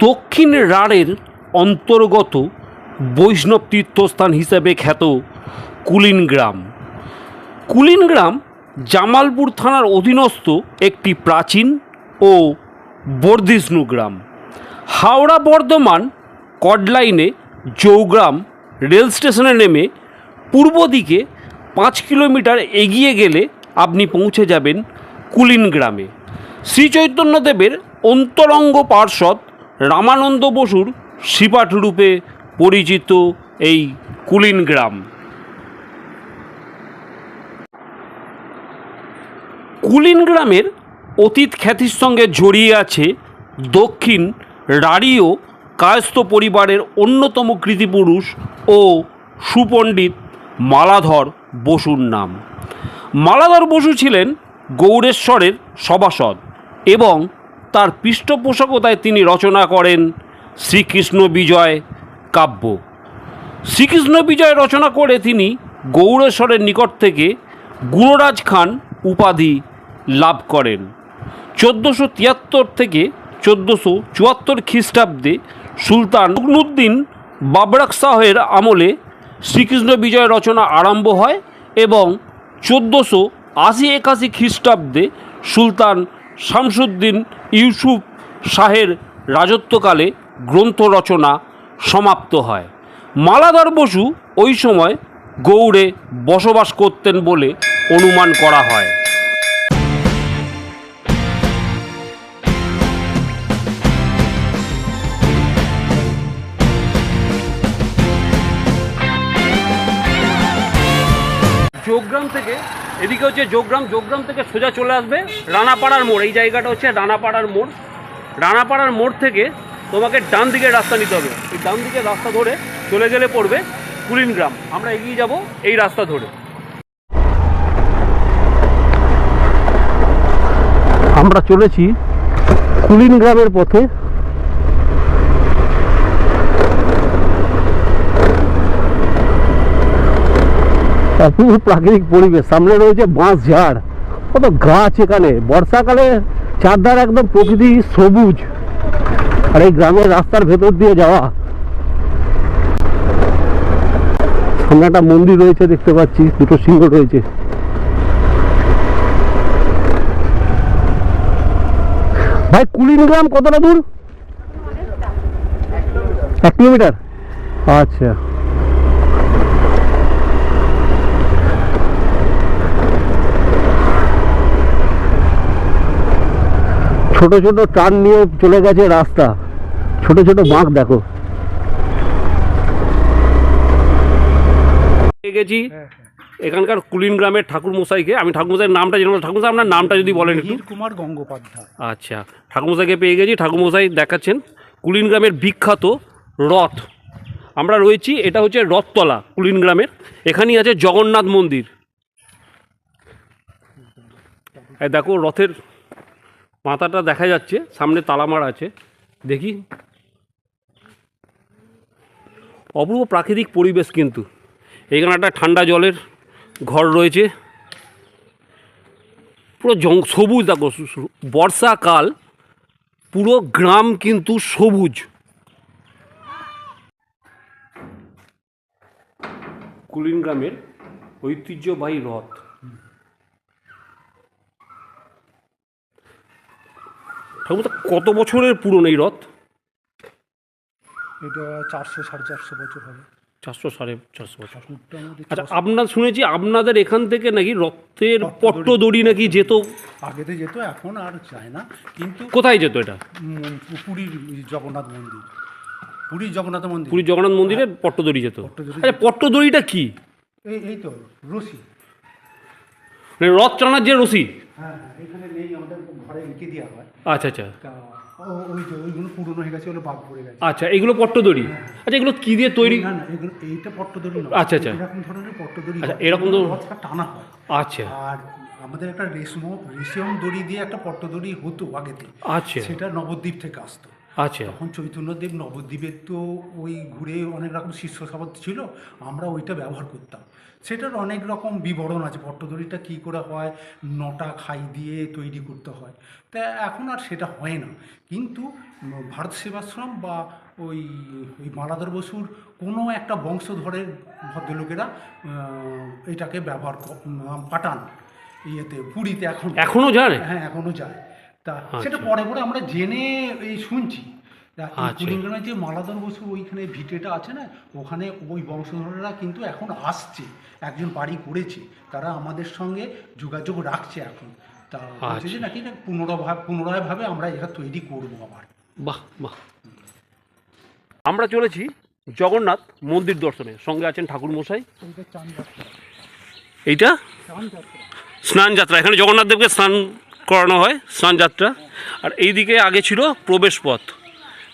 দক্ষিণ রাঢ়ের অন্তর্গত বৈষ্ণব তীর্থস্থান হিসেবে খ্যাত কুলিন গ্রাম কুলিন গ্রাম জামালপুর থানার অধীনস্থ একটি প্রাচীন ও বর্ধিষ্ণু গ্রাম। হাওড়া বর্ধমান কডলাইনে জৌগ্রাম রেল স্টেশনে নেমে পূর্ব দিকে পাঁচ কিলোমিটার এগিয়ে গেলে আপনি পৌঁছে যাবেন কুলিন গ্রামে শ্রীচৈতন্যদেবের অন্তরঙ্গ পার্ষদ রামানন্দ বসুর শিপাট রূপে পরিচিত এই কুলিন গ্রাম। কুলিন গ্রামের অতীত খ্যাতির সঙ্গে জড়িয়ে আছে দক্ষিণ রাড়ীয় কায়স্থ পরিবারের অন্যতম কৃতিপুরুষ ও সুপণ্ডিত মালাধর বসুর নাম। মালাধর বসু ছিলেন গৌরেশ্বরের সভাসদ এবং তার পৃষ্ঠপোষকতায় তিনি রচনা করেন শ্রীকৃষ্ণ বিজয় কাব্য। শ্রীকৃষ্ণ বিজয় রচনা করে তিনি গৌড়েশ্বরের নিকট থেকে গুণরাজ খান উপাধি লাভ করেন। চোদ্দোশো তিয়াত্তর থেকে চোদ্দোশো চুয়াত্তর খ্রিস্টাব্দে সুলতান রুকনুদ্দিন বাবরাক শাহের আমলে শ্রীকৃষ্ণ বিজয় রচনা আরম্ভ হয় এবং চোদ্দোশো আশি একাশি খ্রিস্টাব্দে সুলতান শামসুদ্দিন ইউসুফ শাহের রাজত্বকালে গ্রন্থ রচনা সমাপ্ত হয়। মালাদার বসু ওই সময় গৌড়ে বসবাস করতেন বলে অনুমান করা হয়। থেকে এদিকে হচ্ছে যোগগ্রাম যোগগ্রাম থেকে সোজা চলে আসবে রানাপাড়ার মোড়। এই জায়গাটা হচ্ছে রানাপাড়ার মোড়। রানাপাড়ার মোড় থেকে তোমাকে ডান দিকের রাস্তা নিতে হবে। এই ডান দিকের রাস্তা ধরে চলে গেলে পড়বে কুলিন গ্রাম। আমরা এগিয়ে যাব এই রাস্তা ধরে। আমরা চলেছি কুলিন গ্রামের পথে। অপূর্ব প্রাকৃতিক পরিবেশ। সামনে রয়েছে বাঁশ ঝাড়। কত গাছ এখানে। বর্ষাকালে চারধার একদম প্রকৃতি সবুজ। আর এই গ্রামের রাস্তার ভেতর দিয়ে যাওয়া। সামনে একটা মন্দির রয়েছে দেখতে পাচ্ছি। দুটো সিংহ রয়েছে। ভাই কুলিন গ্রাম কতটা দূর? এক কিলোমিটার। আচ্ছা। ছোট ছোট টার্ন নিয়ে চলে গেছে রাস্তা। ছোট ছোট বাঁক দেখো। গেছি। এখানকার কুলিন গ্রামের ঠাকুর মশাইকে আমি ঠাকুর মশাইয়ের নামটা জানি ঠাকুর মশাই আপনার নামটা যদি বলেন একটু। কুমার গঙ্গোপাধ্যায়। আচ্ছা ঠাকুরমশাইকে পেয়ে গেছি। ঠাকুরমশাই দেখাচ্ছেন কুলিন গ্রামের বিখ্যাত রথ। আমরা রয়েছি এটা হচ্ছে রথতলা কুলিন গ্রামের। এখানেই আছে জগন্নাথ মন্দির। এই দেখো রথের মাথাটা দেখা যাচ্ছে, সামনে তালামার আছে। দেখি। অপূর্ব প্রাকৃতিক পরিবেশ কিন্তু। এখানে একটা ঠান্ডা জলের ঘর রয়েছে। পুরো জং, সবুজ, দেখো বর্ষাকাল, পুরো গ্রাম কিন্তু সবুজ। কুলিন গ্রামের ঐতিহ্যবাহী রথ। ঠাকুর কত বছরের পুরনো এই রথ? এটা চারশো সাড়ে চারশো বছর হবে। চারশো সাড়ে চারশো বছর। আচ্ছা আপনার শুনেছি আপনাদের এখান থেকে নাকি রথের পট্টদড়ি। পট্টদড়ি নাকি যেত? আগেতে যেত এখন আর যায় না কিন্তু কোথায় যেত এটা? পুরীর জগন্নাথ মন্দির। পুরীর জগন্নাথ মন্দির। পুরী জগন্নাথ মন্দিরে পট্টদড়ি যেত। পট্টদড়ি আচ্ছা পট্টদড়িটা কি? এই এই তো রশি। মানে রথ টানার যে রশি? হ্যাঁ হ্যাঁ, এখানে নেই আমাদের ঘরে রেখে দেওয়া হয়। আচ্ছা আচ্ছা। ও- ওই যে ওইগুলো পুরনো হয়ে গেছে ওগুলো বাদ পড়ে গেছে। আচ্ছা এগুলো পট্টদড়ি? আচ্ছা এগুলো কি দিয়ে তৈরি? না না এগুলো এইটা পট্টদড়ি আচ্ছা, আচ্ছা। এরকম ধরনের পট্টদড়ি আচ্ছা, হয়। এরকম ধরনের- টানা হয়। আচ্ছা। আর আমাদের একটা রেশম রেশম দড়ি দিয়ে একটা পট্টদড়ি হতো আগেতে। আচ্ছা। সেটা নবদ্বীপ থেকে আসতো। আচ্ছা। তখন চৈতন্যদেব নবদ্বীপের তো ওই ঘুরে অনেক রকম শিষ্য সাবত ছিল আমরা ওইটা ব্যবহার করতাম। সেটার অনেক রকম বিবরণ আছে পট্টদড়িটা কী করে হয় নটা খাই দিয়ে তৈরি করতে হয়। তা এখন আর সেটা হয় না। কিন্তু ভারত সেবাশ্রম বা ওই ওই মালাধর বসুর কোনো একটা বংশধরের ভদ্রলোকেরা এটাকে ব্যবহার পাঠান ইয়েতে পুরীতে এখন। এখনও যায়? হ্যাঁ এখনও যায়। তা আচ্ছা। সেটা পরে পরে আমরা জেনে এই শুনছি। আচ্ছা। কুড়িগ্রামে যে মালাধর বসু ওইখানে ভিটেটা আছে না ওখানে ওই বংশধররা কিন্তু এখন আসছে একজন বাড়ি করেছে। তারা আমাদের সঙ্গে যোগাযোগ রাখছে এখন। তা বলছে যে আচ্ছা। নাকি পুনরায় পুনরায়ভাবে আমরা এটা তৈরি করব আবার। বাহ বাহ। আমরা চলেছি জগন্নাথ মন্দির দর্শনে। সঙ্গে আছেন ঠাকুর মশাই এইটা? স্নান যাত্রা। এখানে জগন্নাথ দেবকে স্নান করানো হয় স্নানযাত্রা। আর এই দিকে আগে ছিল প্রবেশ পথ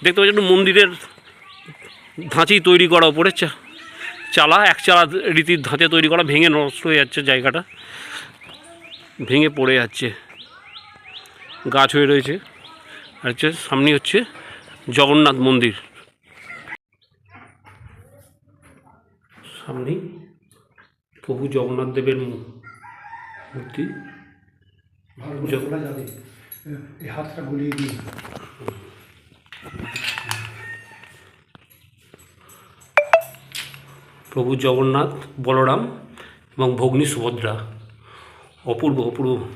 দেখতে পাচ্ছেন মন্দিরের ধাঁচি তৈরি করা ওপরে চালা, এক চালা রীতির ধাঁচে তৈরি করা, ভেঙে নষ্ট হয়ে যাচ্ছে জায়গাটা। ভেঙে পড়ে যাচ্ছে। গাছ হয়ে রয়েছে। আর হচ্ছে সামনে হচ্ছে জগন্নাথ মন্দির। সামনেই প্রভু জগন্নাথ দেবের মূর্তি। ভালো করে যোগ- যাবে। এই হাতটা গলিয়ে দিই প্রভু জগন্নাথ বলরাম এবং ভগ্নী সুভদ্রা। অপূর্ব অপূর্ব।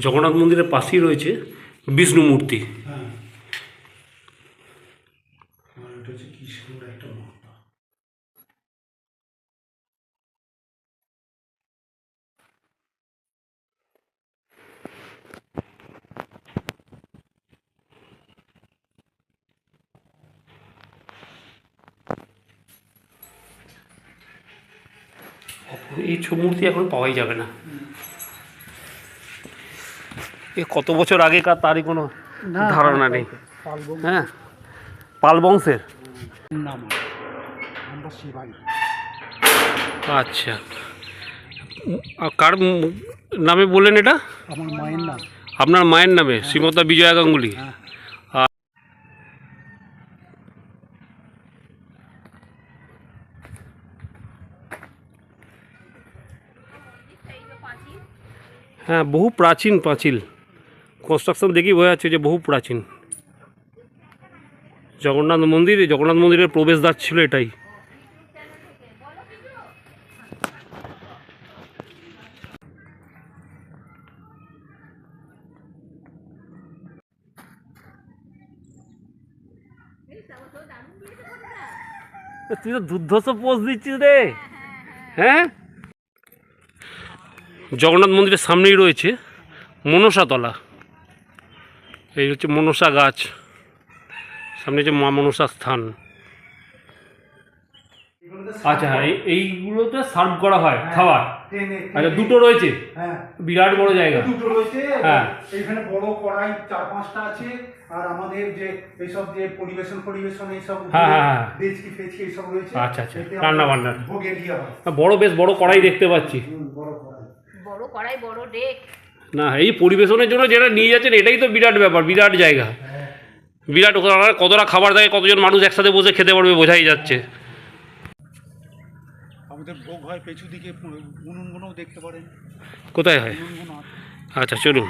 জগন্নাথ মন্দিরের পাশেই রয়েছে বিষ্ণু মূর্তি। হ্যাঁ। এটা হচ্ছে কি সুন্দর একটা মাথা এই মূর্তি এখন পাওয়াই যাবে না। এ কত বছর আগেকার তারই কোনো ধারণা নেই। হ্যাঁ পাল বংশের আচ্ছা। আর কার নামে বললেন এটা? আমার মায়ের নাম। আপনার মায়ের নামে শ্রীমতা বিজয়া গাঙ্গুলি হ্যাঁ হ্যাঁ বহু প্রাচীন পাঁচিল। কনস্ট্রাকশন দেখেই বোঝা যাচ্ছে যে বহু প্রাচীন। জগন্নাথ মন্দির জগন্নাথ মন্দিরের প্রবেশদ্বার ছিল এটাই। তুই তো দুর্ধর্ষ পোজ দিচ্ছিস রে। হ্যাঁ? জগন্নাথ মন্দিরের সামনেই রয়েছে মনসাতলা। এই হচ্ছে মনসা গাছ। সামনে হচ্ছে মা মনসা স্থান। আচ্ছা এই এইগুলোতে সার্ভ করা হয় খাবার? আচ্ছা দুটো রয়েছে? হ্যাঁ। বিরাট বড় জায়গা। দুটো রয়েছে। হ্যাঁ। এইখানে বড় কড়াই চার পাঁচটা আছে। আর আমাদের যে এইসব যে পরিবেশন পরিবেশন এইসব হ্যাঁ, হ্যাঁ, হ্যাঁ। ফেচকি এইসব রয়েছে। আচ্ছা, আচ্ছা। রান্না বান্না। ভোগে দিয়ে বড় বেশ বড় কড়াই দেখতে পাচ্ছি। বড় কড়াই। বড় কড়াই বড় ডেক। না এই পরিবেশনের জন্য যেটা নিয়ে যাচ্ছেন এটাই তো বিরাট ব্যাপার বিরাট জায়গা। বিরাট কতটা খাবার দেয় কতজন মানুষ একসাথে বসে খেতে পারবে বোঝাই যাচ্ছে। আমাদের ভোগ হয় পেছু দিকে উনুনগুলোও দেখতে পারেন। কোথায় হয়? আচ্ছা চলুন।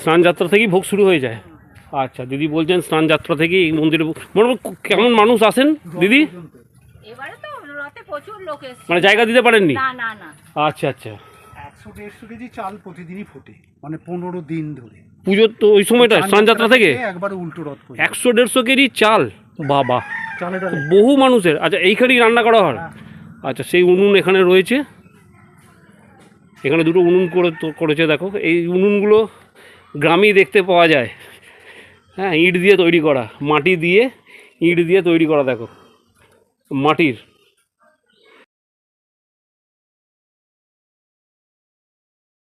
স্নান যাত্রা থেকেই ভোগ শুরু হয়ে যায়। আচ্ছা দিদি বলছেন স্নান যাত্রা থেকেই এই মন্দিরে মোটামুটি কেমন মানুষ আসেন দিদি? এবারে তো রথে প্রচুর লোক এসছে। মানে জায়গা দিতে পারেননি? না না না। আচ্ছা আচ্ছা। একশো দেড়শো কেজি চাল প্রতিদিনই ফোটে মানে পনেরো দিন ধরে। পুজোর তো ওই সময়টা স্নান যাত্রা থেকে? একবারে উল্টো রথ একশো দেড়শো কেজি চাল? বাবা চালে বহু মানুষের। আচ্ছা এইখানেই রান্না করা হয়। আচ্ছা সেই উনুন এখানে রয়েছে। এখানে দুটো উনুন করে তো- করেছে দেখো। এই উনুনগুলো গ্রামেই দেখতে পাওয়া যায়। হ্যাঁ ইট দিয়ে তৈরি করা মাটি দিয়ে ইট দিয়ে তৈরি করা দেখো মাটির।